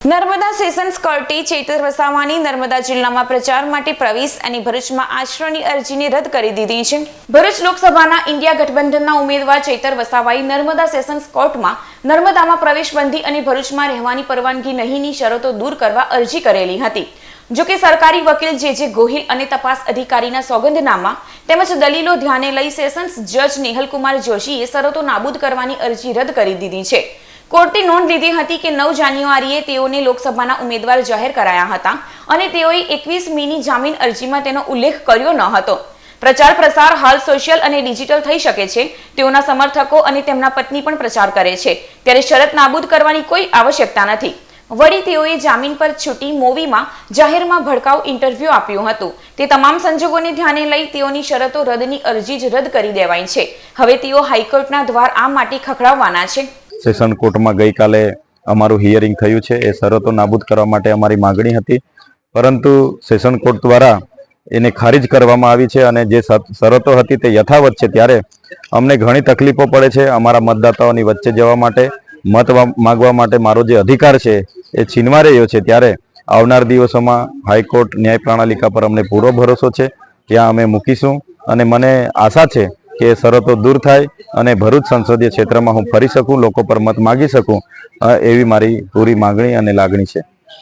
Narmada sessions કોર્ટે ચેતર વસાવાની નર્મદા જિલ્લામાં પ્રચાર માટે પ્રવેશ અને ભરૂચમાં આશ્રયની અરજીને રદ કરી દીધી છે. ભરૂચ લોકસભાના ઇન્ડિયા ગઠબંધનના ઉમેદવાર ચેતર વસાવાએ નર્મદા સેશન્સ કોર્ટમાં નર્મદામાં પ્રવેશબંધી અને ભરૂચમાં રહેવાની પરવાનગી નહીંની શરતો દૂર કરવા અરજી કરેલી હતી. જોકે સરકારી વકીલ જે જે ગોહિલ અને તપાસ અધિકારીના સોગંદનામા તેમજ દલીલો ધ્યાને લઈ સેશન્સ જજ નેહલકુમાર જોશીએ શરતો નાબૂદ કરવાની અરજી રદ કરી દીધી છે. કોર્ટે નોંધ લીધી હતી કે નવ જાન્યુઆરીએ તેઓને લોકસભાના ઉમેદવાર જાહેર કરાયા હતા અને તેઓએ એકવીસ મીની જામીન અરજીમાં તેનો ઉલ્લેખ કર્યો ન હતો. પ્રચાર પ્રસાર હાલ સોશિયલ અને ડિજિટલ થઈ શકે છે, તેઓના સમર્થકો અને તેમના પત્ની પણ પ્રચાર કરે છે. ત્યારે શરત નાબૂદ કરવાની કોઈ આવશ્યકતા નથી. વળી તેઓએ જામીન પર છૂટી મૂવીમાં જાહેરમાં ભડકાઉ ઇન્ટરવ્યૂ આપ્યું હતું. તે તમામ સંજોગોને ધ્યાને લઈ તેઓની શરતો રદની અરજી જ રદ કરી દેવાઈ છે. હવે તેઓ હાઈકોર્ટના દ્વાર આ માટે ખખડાવવાના છે. સેશન કોર્ટમાં ગઈકાલે અમારું હિયરિંગ થયું છે. એ શરતો નાબૂદ કરવા માટે અમારી માગણી હતી. પરંતુ સેશન કોર્ટ દ્વારા એને ખારીજ કરવામાં આવી છે અને જે શરતો હતી તે યથાવત છે. ત્યારે અમને ઘણી તકલીફો પડે છે અમારા મતદાતાઓની વચ્ચે જવા માટે, મત માગવા માટે મારો જે અધિકાર છે એ છીનવા રહ્યો છે. ત્યારે આવનાર દિવસોમાં હાઈકોર્ટ ન્યાય પ્રણાલિકા પર અમને પૂરો ભરોસો છે. ત્યાં અમે મૂકીશું અને મને આશા છે કે શરતો દૂર થાય અને ભરૂચ સંસદીય ક્ષેત્રમાં હું ફરી શકું, લોકો પર મત માગી શકું એવી મારી પૂરી માગણી અને લાગણી છે.